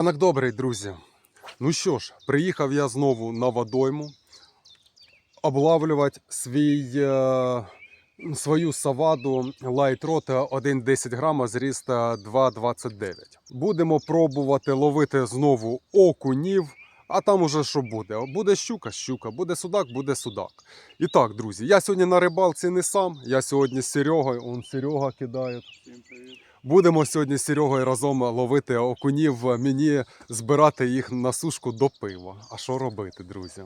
Ранок добрий, друзі. Ну що ж, приїхав я знову на водойму облавлювати свій, е, свою саваду Rod 1,10 грама зріст 2,29. Будемо пробувати ловити знову окунів, а там уже що буде? Буде щука, щука, буде судак, буде судак. І так, друзі, я сьогодні на рибалці не сам, я сьогодні з Серегою, он Серега кидає. Всім привіт. Будемо сьогодні з Серегою разом ловити окунів, мені збирати їх на сушку до пива. А що робити, друзі?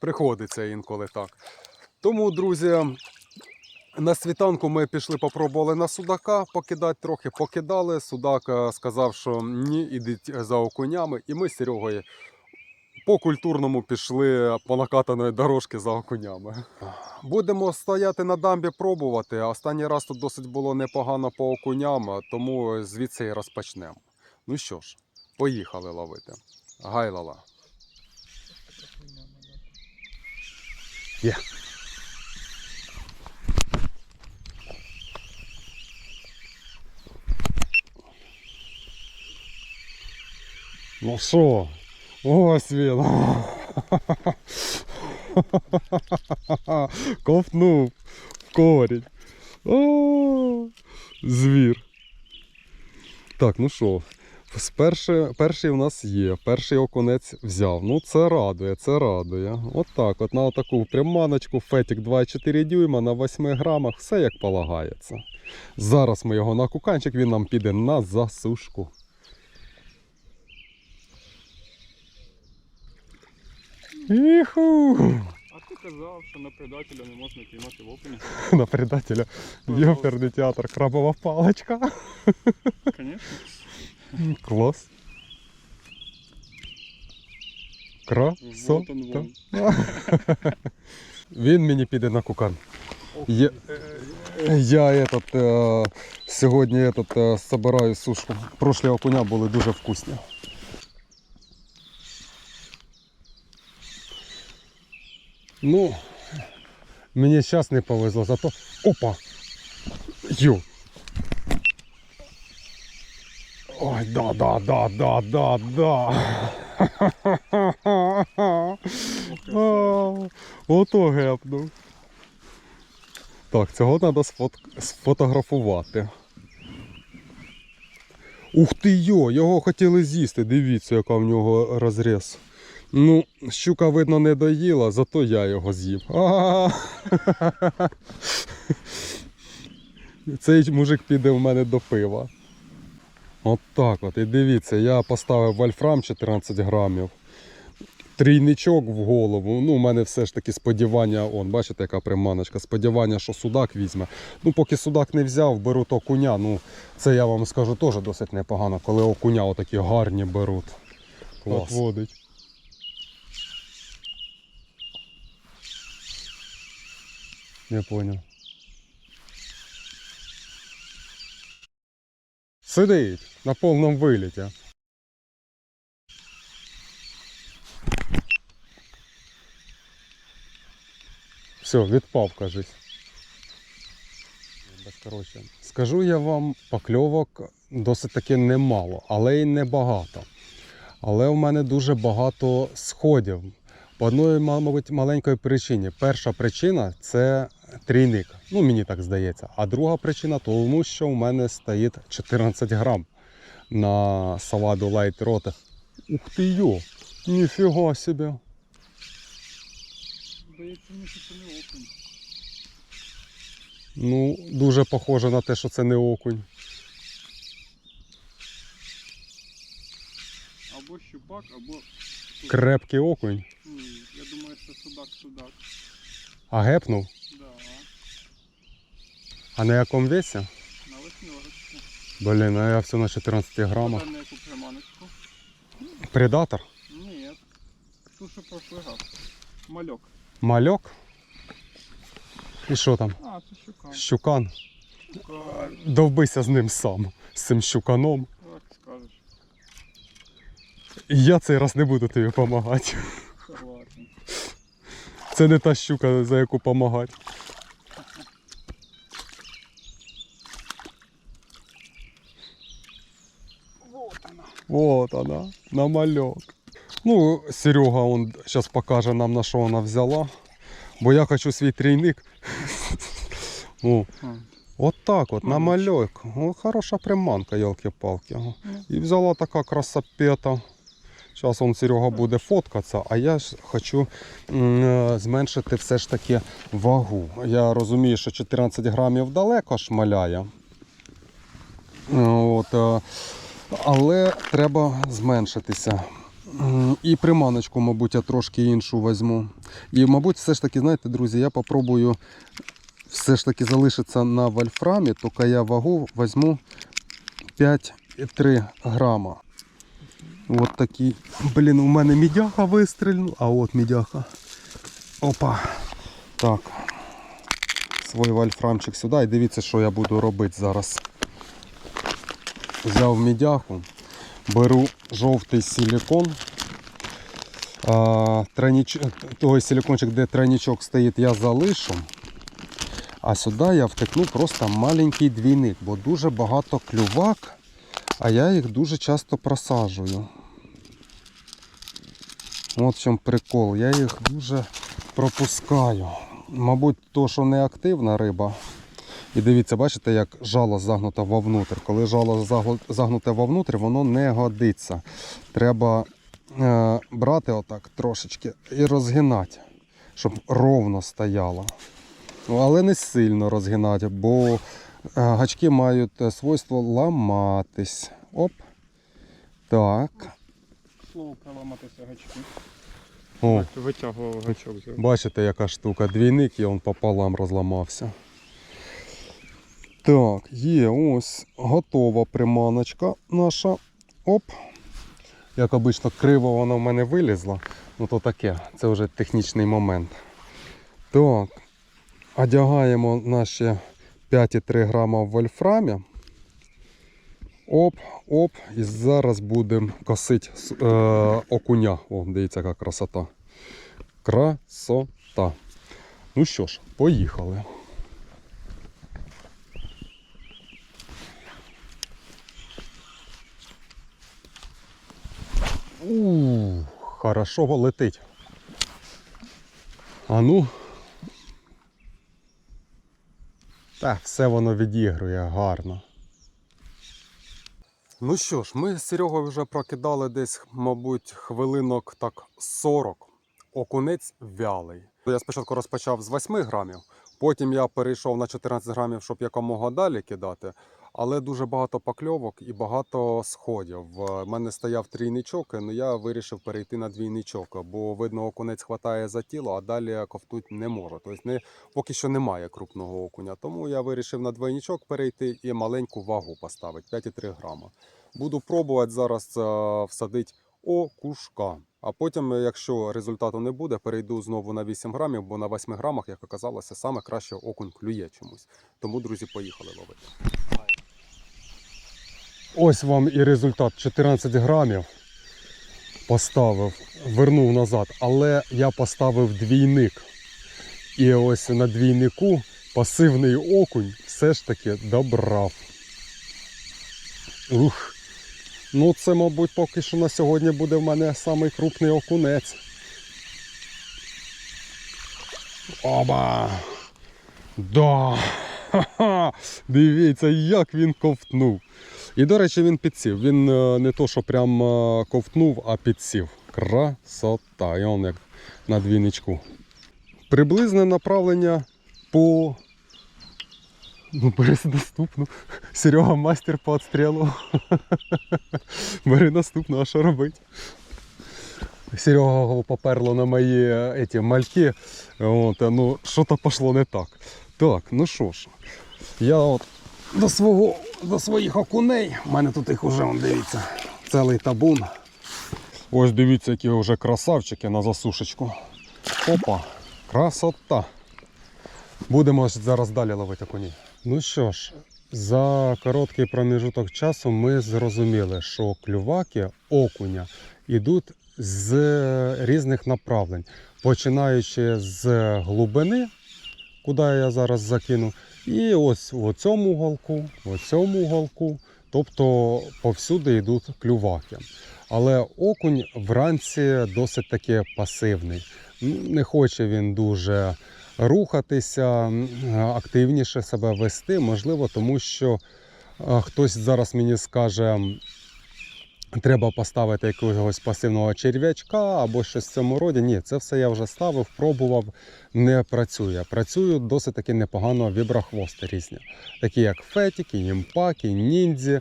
Приходиться інколи так. Тому, друзі, на світанку ми пішли, попробували на судака покидати трохи, покидали. Судак е, сказав, що ні, ідіть за окунями. І ми з Серегою по культурному пішли по накатаної дорожки за окунями. Будемо стояти на дамбі пробувати. Останній раз тут досить було непогано по окуням, тому звідси і розпочнемо. Ну що ж, поїхали ловити. Гайлала. Є. Ну що, ось він. Ковтнув в корінь. О, звір. Так, ну що, перший, перший у нас є, перший окунець взяв. Ну це радує, це радує. От так, от на таку приманочку, фетік 2,4 дюйма на 8 грамах, все як полагається. Зараз ми його на куканчик, він нам піде на засушку. Іху! А ти казав, що на предателя не можна піймати в опені. На предателя. Йоперний театр, крабова паличка. Звісно. Клас. Кра. Вот он вон. Він мені піде на кукан. Я, я этот, е, сьогодні этот, е, собираю сушку. Прошлі окуня були дуже вкусні. Ну, мені зараз не повезло, зато. Опа! Ю! Ой, да, да, да, да, да, да. А, Ото гепнув. Так, цього треба сфотографувати. Ух ти йо, його хотіли з'їсти. Дивіться, яка в нього розріз. Ну, щука, видно, не доїла, зато я його з'їв. Цей мужик піде в мене до пива. От так от. І дивіться, я поставив вольфрам 14 грамів. Трійничок в голову. Ну, у мене все ж таки сподівання, он, бачите, яка приманочка, сподівання, що судак візьме. Ну, поки судак не взяв, беру то окуня. Ну, це я вам скажу теж досить непогано, коли окуня отакі гарні беруть. Клас. Отводить. Не понял. Сидить на повному виліті. Все, відпав, кажись. Коротше, скажу я вам, покльовок досить таки немало, але й небагато. Але в мене дуже багато сходів. По одної, мабуть, маленької причині. Перша причина це трійник. Ну, мені так здається. А друга причина тому, що в мене стоїть 14 грам на саладу Light Rod. Ух ти йо! Ніфіга собі! Здається, мені це не опень. Ну, дуже похоже на те, що це не окунь. Або щупак, або. Крепкий окунь. Я думаю, що судак судак. А гепнув. А на якому весі? На восьмерочку. Блін, а я все на 14 грамах. Подай на яку приманочку. Предатор? Ні. Ту, що прошлий раз. Мальок. Мальок. І що там? А, це щука. Щукан. Щука. Довбися з ним сам, з цим щуканом. Як скажеш. І я цей раз не буду тобі допомагати. Це не та щука, за яку допомагати. Вот она. Намальок. Ну, Серега он зараз покаже нам, на що вона взяла. Бо я хочу свій трійник. О, от так от, намальок. О, хороша приманка, ялки-палки. І взяла така красопета. Зараз он Серега буде фоткатися, а я ж хочу е, зменшити все ж таки вагу. Я розумію, що 14 грамів далеко шмаляє. От, е, але треба зменшитися. І приманочку, мабуть, я трошки іншу візьму. І, мабуть, все ж таки, знаєте, друзі, я попробую все ж таки залишитися на вольфрамі, тільки я вагу візьму 5,3 грама. От такий. Блін, у мене мідяха вистрільнула. А от мідяха. Опа. Так. Свій вольфрамчик сюди. І дивіться, що я буду робити зараз. Взяв мідяху, беру жовтий силікон. А, тройніч... Той силікончик, де тройничок стоїть, я залишу. А сюди я втикну просто маленький двійник, бо дуже багато клювак, а я їх дуже часто просаджую. От в чому прикол, я їх дуже пропускаю. Мабуть, то, що не активна риба. І дивіться, бачите, як жало загнуте вовнутрь. Коли жало загнуте вовнутрь, воно не годиться. Треба е, брати отак трошечки і розгинати, щоб ровно стояло. Ну, але не сильно розгинати, бо е, гачки мають е, свойство ламатись. Оп. Так. Слово проламатися гачки. О, Витягував гачок. бачите, яка штука. Двійник і він пополам розламався. Так, є ось готова приманочка наша. Оп. Як обично, криво вона в мене вилізла. Ну то таке, це вже технічний момент. Так, одягаємо наші 5,3 грама в вольфрамі. Оп, оп, і зараз будемо косити е, окуня. О, дивіться, яка красота. Красота. Ну що ж, поїхали. У, хорошо летить. А ну. Та, все воно відігрує гарно. Ну що ж, ми з Серегою вже прокидали десь, мабуть, хвилинок так 40. Окунець вялий. Я спочатку розпочав з 8 грамів, потім я перейшов на 14 грамів, щоб якомога далі кидати. Але дуже багато покльовок і багато сходів. В мене стояв трійничок, але я вирішив перейти на двійничок, бо видно, окунець хватає за тіло, а далі ковтуть не може. Тобто не, поки що немає крупного окуня. Тому я вирішив на двойничок перейти і маленьку вагу поставити 5,3 грама. Буду пробувати зараз е, всадити окушка. А потім, якщо результату не буде, перейду знову на 8 грамів, бо на 8 грамах, як оказалося, саме краще окунь клює чомусь. Тому, друзі, поїхали ловити. Ось вам і результат 14 грамів. Поставив, вернув назад, але я поставив двійник. І ось на двійнику пасивний окунь все ж таки добрав. Ух. Ну, це, мабуть, поки що на сьогодні буде в мене самий крупний окунець. Оба! Да! Ха-ха! Дивіться, як він ковтнув. І, до речі, він підсів. Він е, не то, що прям е, ковтнув, а підсів. Красота. І он як на двійничку. Приблизне направлення по. Ну, бери наступну. Серега мастер по отстрілу. Бери наступну, а що робити? Серега поперло на мої е, эти, мальки. От, ну, що-то пішло не так. Так, ну що ж, я от до, свого, до своїх окуней. У мене тут їх он, дивіться, цілий табун. Ось дивіться, які вже красавчики на засушечку. Опа, красота. Будемо зараз далі ловити окунів. Ну що ж, за короткий проміжуток часу ми зрозуміли, що клюваки окуня йдуть з різних направлень, починаючи з глибини, куди я зараз закину, і ось в цьому уголку, в цьому уголку. тобто повсюди йдуть клюваки. Але окунь вранці досить таки пасивний. Не хоче він дуже рухатися, активніше себе вести. Можливо, тому що е, хтось зараз мені скаже, треба поставити якогось пасивного черв'ячка або щось в цьому роді. Ні, це все я вже ставив, пробував, не працює. Працюю досить таки непогано віброхвости різні, такі як фетіки, імпаки, ніндзі. Е,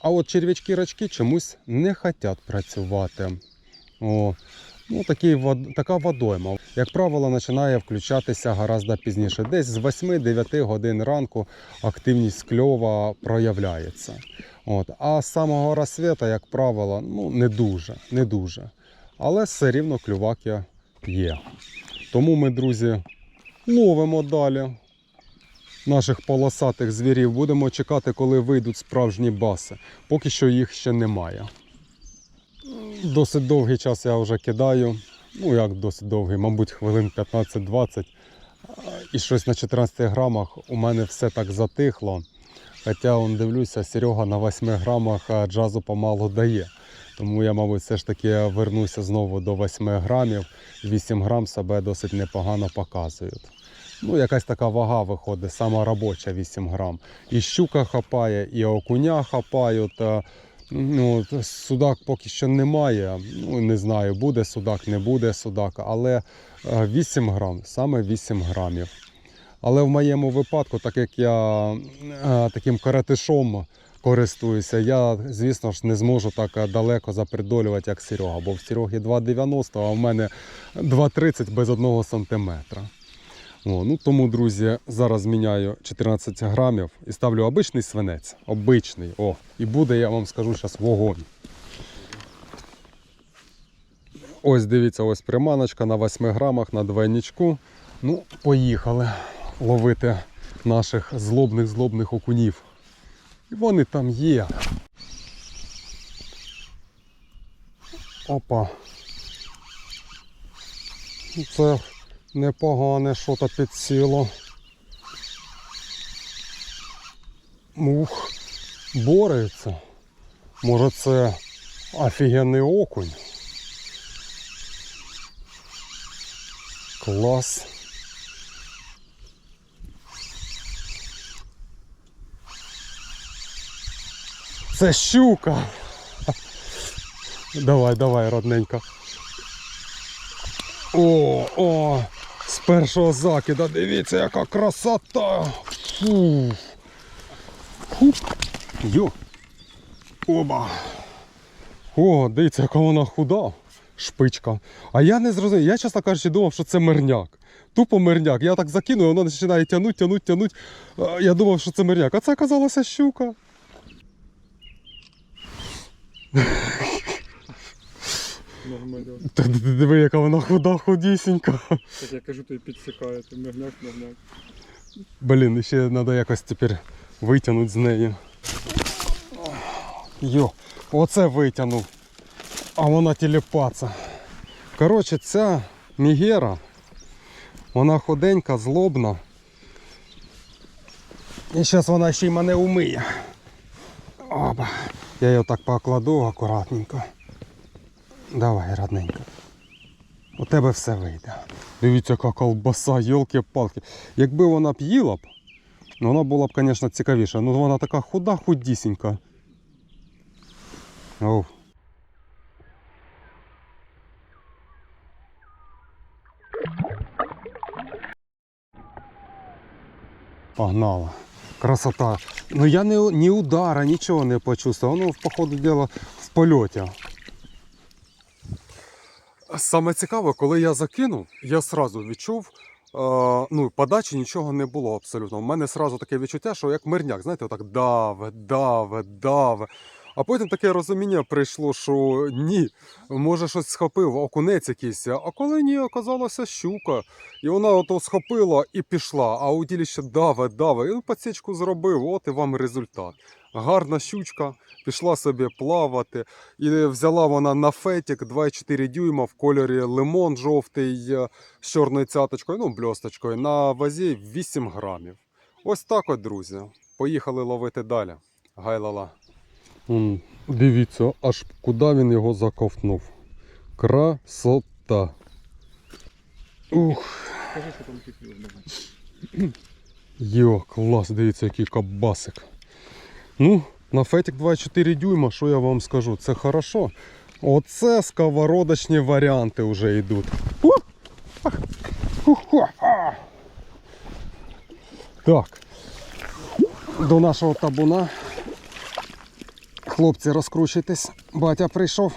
А от черв'ячки-рачки чомусь не хочуть працювати. О, ну, такий, така водойма. Як правило, починає включатися гораздо пізніше. Десь з 8-9 годин ранку активність кльова проявляється. От. А з самого розсвіта, як правило, ну, не дуже, не дуже. Але все рівно клюваки є. Тому ми, друзі, ловимо далі наших полосатих звірів. Будемо чекати, коли вийдуть справжні баси. Поки що їх ще немає. Досить довгий час я вже кидаю. Ну, як досить довгий, мабуть, хвилин 15-20. І щось на 14 грамах у мене все так затихло. Хоча он дивлюся, Серега на 8 грамах джазу помалу дає. Тому я, мабуть, все ж таки вернуся знову до 8 грамів. 8 грам себе досить непогано показують. Ну, якась така вага виходить, сама робоча 8 грам. І щука хапає, і окуня хапають. Ну, судак поки що немає. Ну, не знаю, буде судак, не буде судак, але е, 8 грам, саме 8 грамів. Але в моєму випадку, так як я е, таким каратишом користуюся, я, звісно ж, не зможу так е, далеко запридолювати, як Серега, бо в Сереги 2,90, а в мене 2,30 без 1 сантиметра. О, ну, тому, друзі, зараз міняю 14 грамів і ставлю обичний свинець. Обичний. О, і буде, я вам скажу, зараз вогонь. Ось дивіться, ось приманочка на 8 грамах на двойничку. Ну, поїхали ловити наших злобних-злобних окунів. І вони там є. Опа. Це непогане що-то підсіло. Ух, бореться. Може це офігенний окунь. Клас. Це щука. Давай, давай, родненька. О, о, з першого закида, дивіться, яка красота. Йо. Оба. О, дивіться, яка вона худа. Шпичка. А я не зрозумів. Я, чесно кажучи, думав, що це мирняк. Тупо мирняк. Я так закинув, воно починає тянуть, тянуть, тянуть. Я думав, що це мирняк. А це оказалося щука. Нормально. Та диви, яка вона худа, худісінька. Так я кажу, ти підсікає, ти мигняк, мигняк. Блін, ще треба якось тепер витягнути з неї. Йо, оце витягнув. А вона тіліпається. Коротше, ця мігера, вона худенька, злобна. І зараз вона ще й мене умиє. Опа. Я її так покладу акуратненько. Давай, родненько. У тебе все вийде. Дивіться, яка колбаса, йолки-палки. Якби вона б їла б, ну вона була б, звісно, цікавіша. Ну вона така худа, худісінька. Оу. Погнала. Красота. Ну я не, ні удара, нічого не почувствував. Ну, по ходу діла, в польоті. Саме цікаве, коли я закинув, я сразу відчув, е, ну, подачі нічого не було абсолютно. У мене сразу таке відчуття, що як мирняк, знаєте, отак даве, даве, даве. А потім таке розуміння прийшло, що ні, може щось схопив, окунець якийсь. А коли ні, оказалася щука. І вона ото схопила і пішла, а удилище даве, даве. І ну, подсічку зробив, от і вам результат. Гарна щучка, пішла собі плавати. І взяла вона на фетік 2,4 дюйма в кольорі лимон жовтий з чорною цяточкою, ну, бльосточкою, на вазі 8 грамів. Ось так от, друзі. Поїхали ловити далі. Гайлала. Дивіться, аж куди він його заковтнув. Красота. Ух. Скажи, що там. Йо, клас, дивіться, який кабасик. Ну, на фетик 2,4 дюйма, що я вам скажу, це хорошо. Оце сковородочні варіанти вже йдуть. Так. До нашого табуна. Хлопці, розкручуйтесь. Батя прийшов.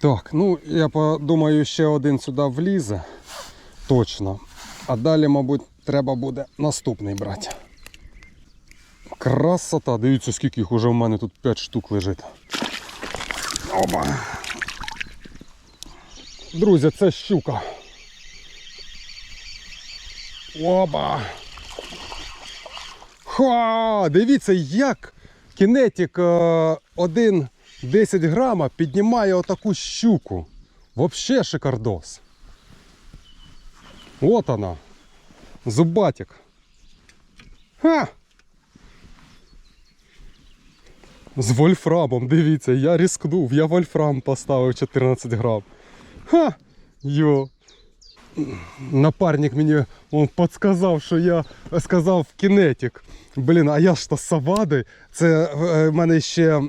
Так, ну я подумаю, ще один сюди влізе. Точно. А далі, мабуть, треба буде наступний брати. Красота. Дивіться, скільки їх уже в мене тут 5 штук лежить. Оба. Друзі, це щука. Оба. Ха! Дивіться, як кінетик е, один 10 грама піднімає отаку щуку. Вообще шикардос. От вона. Зубатик. Ха! З вольфрамом, дивіться, я рискнув, я вольфрам поставив 14 грам. Ха! Йо. Напарник мені он підказав, що я сказав кінетик. Блін, а я ж то Савади. Це е, в мене ще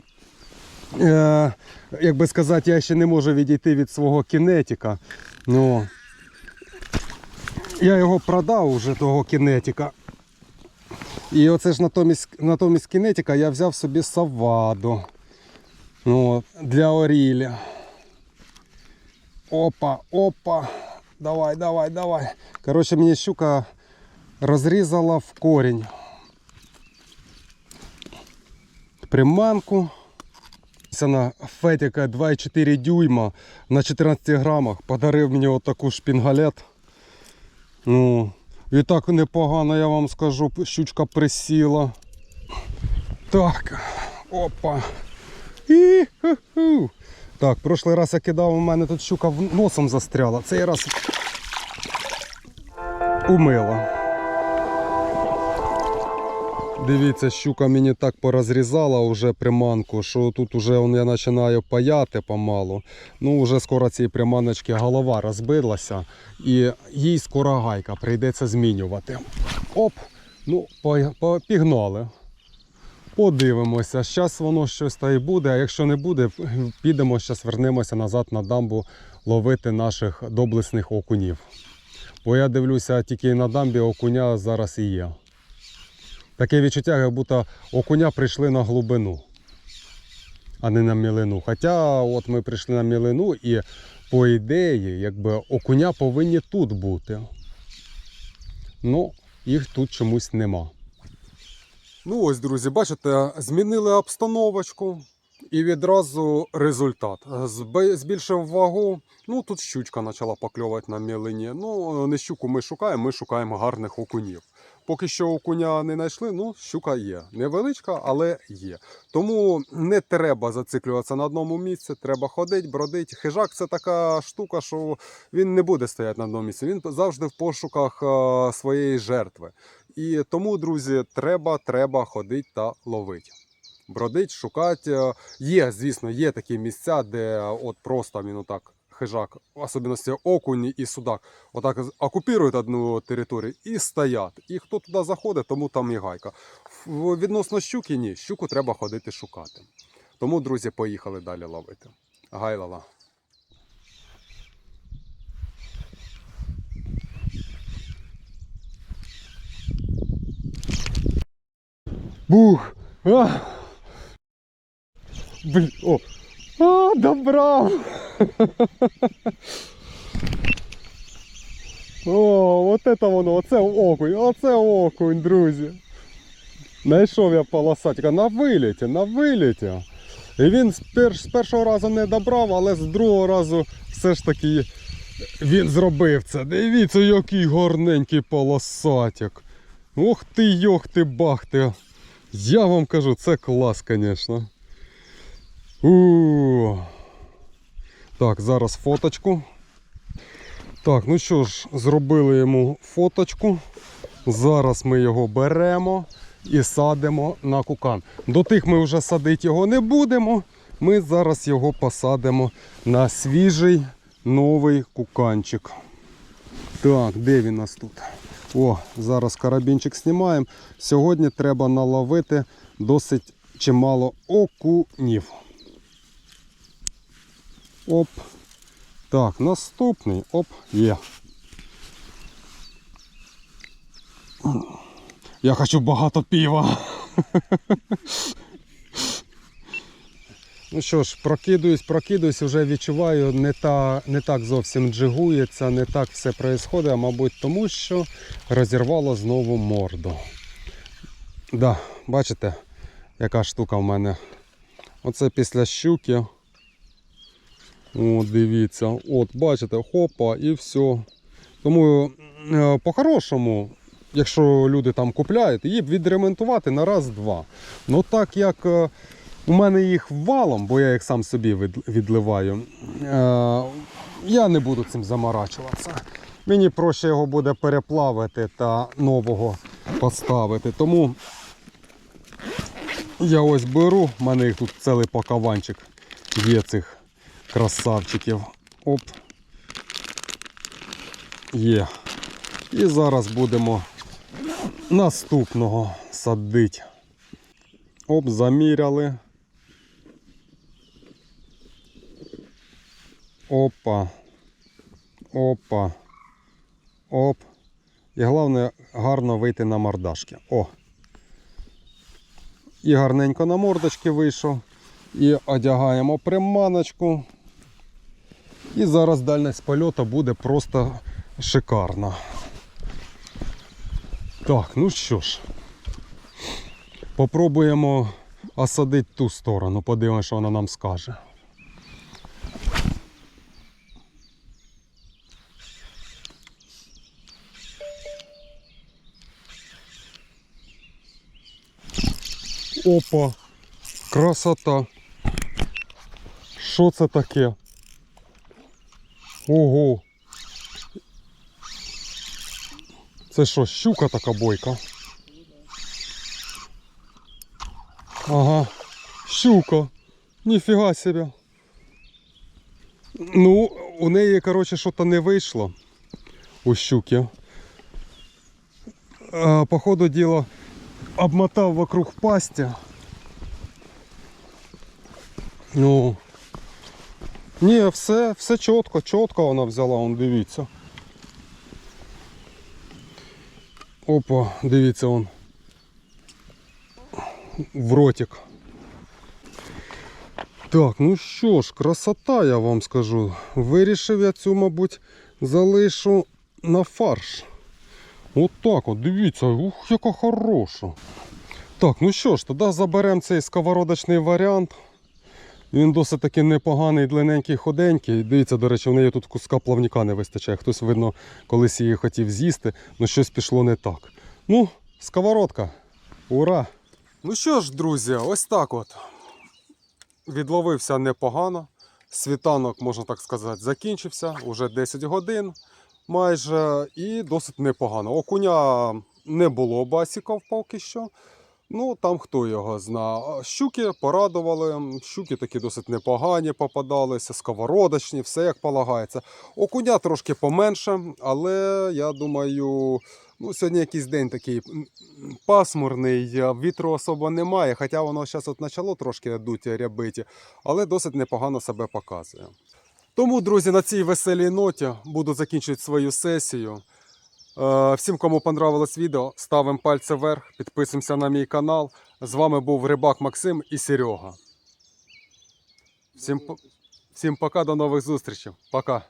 е, як би сказати, я ще не можу відійти від свого кінетика. Ну, я його продав уже того кінетика. І оце ж натомість, натомість кінетика я взяв собі саваду. Ну, для орілі. Опа, опа. Давай, давай, давай. Коротше, мені щука розрізала в корінь. Приманку. Це на фетіка 2,4 дюйма на 14 грамах. Подарив мені отаку шпінгалет. Ну, і так непогано, я вам скажу, щучка присіла. Так, опа. І, ху-ху. Так, прошлий раз я кидав, у мене тут щука носом застряла. Цей раз умила. Дивіться, щука мені так порозрізала вже приманку, що тут он, я починаю паяти помалу. Ну, вже скоро цієї приманочки голова розбилася і їй скоро гайка прийдеться змінювати. Оп! Ну, пігнали. Подивимося, зараз воно щось та й буде, а якщо не буде, підемо, зараз вернемося назад на дамбу ловити наших доблесних окунів. Бо я дивлюся, тільки на дамбі окуня зараз і є. Таке відчуття, як будто окуня прийшли на глибину, а не на мілину. Хоча от ми прийшли на мілину і по ідеї, якби окуня повинні тут бути. Ну, їх тут чомусь нема. Ну ось, друзі, бачите, змінили обстановочку і відразу результат. Збільшив вагу. Ну тут щучка почала покльовувати на мілині. Ну, не щуку ми шукаємо, ми шукаємо гарних окунів. Поки що окуня не знайшли, ну щука є. Невеличка, але є. Тому не треба зациклюватися на одному місці, треба ходити, бродити. Хижак це така штука, що він не буде стояти на одному місці. Він завжди в пошуках своєї жертви. І тому, друзі, треба, треба ходити та ловити. Бродить, шукати. Е, Є, звісно, є такі місця, де от просто він отак хижак, в особливості окунь і судак, отак окупують одну територію і стоять. І хто туди заходить, тому там і гайка. Відносно щуки, ні, щуку треба ходити шукати. Тому, друзі, поїхали далі ловити. Гайлала. Бух! А! Блін, о! А, добрав! О, от це воно, оце окунь, оце окунь, друзі. Знайшов я полосатика на виліті, на виліті. І він з, перш, з першого разу не добрав, але з другого разу все ж таки він зробив це. Дивіться, який гарненький полосатик. Ох ти, йох ти, бах ти. Я вам кажу, це клас, звісно. Так, зараз фоточку. Так, ну що ж, зробили йому фоточку. Зараз ми його беремо і садимо на кукан. До тих ми вже садити його не будемо. Ми зараз його посадимо на свіжий новий куканчик. Так, де він у нас тут? О, зараз карабінчик знімаємо. Сьогодні треба наловити досить чимало окунів. Оп. Так, наступний. Оп, є. Я хочу багато пива. Ну що ж, прокидуюсь, прокидуюсь, вже відчуваю, не, та, не так зовсім джигується, не так все відбувається, а мабуть, тому що розірвало знову морду. Да, бачите, яка штука в мене. Оце після щуки. О, дивіться, от, бачите, хопа і все. Тому е, по-хорошому, якщо люди там купляють, її б відремонтувати на раз-два. Ну так як е, у мене їх валом, бо я їх сам собі відливаю, е, я не буду цим заморачуватися. Мені проще його буде переплавити та нового поставити. Тому я ось беру, в мене їх тут цілий пакаванчик є цих красавчиків. Оп. Є. І зараз будемо наступного садити. Оп, заміряли. Опа. Опа. Оп. І головне гарно вийти на мордашки. О. І гарненько на мордочки вийшов. І одягаємо приманочку. І зараз дальність польоту буде просто шикарна. Так, ну що ж. Попробуємо осадити ту сторону, подивимося, що вона нам скаже. Опа, красота. Що це таке? Ого. Це що, щука така бойка? Ага, щука. Ніфіга себе. Ну, у неї, коротше, що-то не вийшло у щуки. А, по ходу діла обмотав вокруг пасти. Ну. Ні, все, все чітко, чітко вона взяла, он дивіться. Опа, дивіться он. В ротик. Так, ну що ж, красота, я вам скажу. Вирішив я цю, мабуть, залишу на фарш. От так от, дивіться, ух, яка хороша. Так, ну що ж, тоді заберемо цей сковородочний варіант. Він досить таки непоганий, длинненький, ходенький. Дивіться, до речі, в неї тут куска плавника не вистачає. Хтось, видно, колись її хотів з'їсти, але щось пішло не так. Ну, сковородка. Ура! Ну що ж, друзі, ось так от. Відловився непогано. Світанок, можна так сказати, закінчився. Уже 10 годин майже. І досить непогано. Окуня не було басіків поки що. Ну, там хто його зна. Щуки порадували, щуки такі досить непогані попадалися, сковородочні, все як полагається. Окуня трошки поменше, але я думаю, ну, сьогодні якийсь день такий пасмурний, вітру особо немає, хоча воно зараз от почало трошки дути рябиті, але досить непогано себе показує. Тому, друзі, на цій веселій ноті буду закінчувати свою сесію. Е, Всім, кому понравилось відео, ставимо пальці вверх, підписуємося на мій канал. З вами був Рибак Максим і Серега. Всім, всім пока, до нових зустрічей. Пока.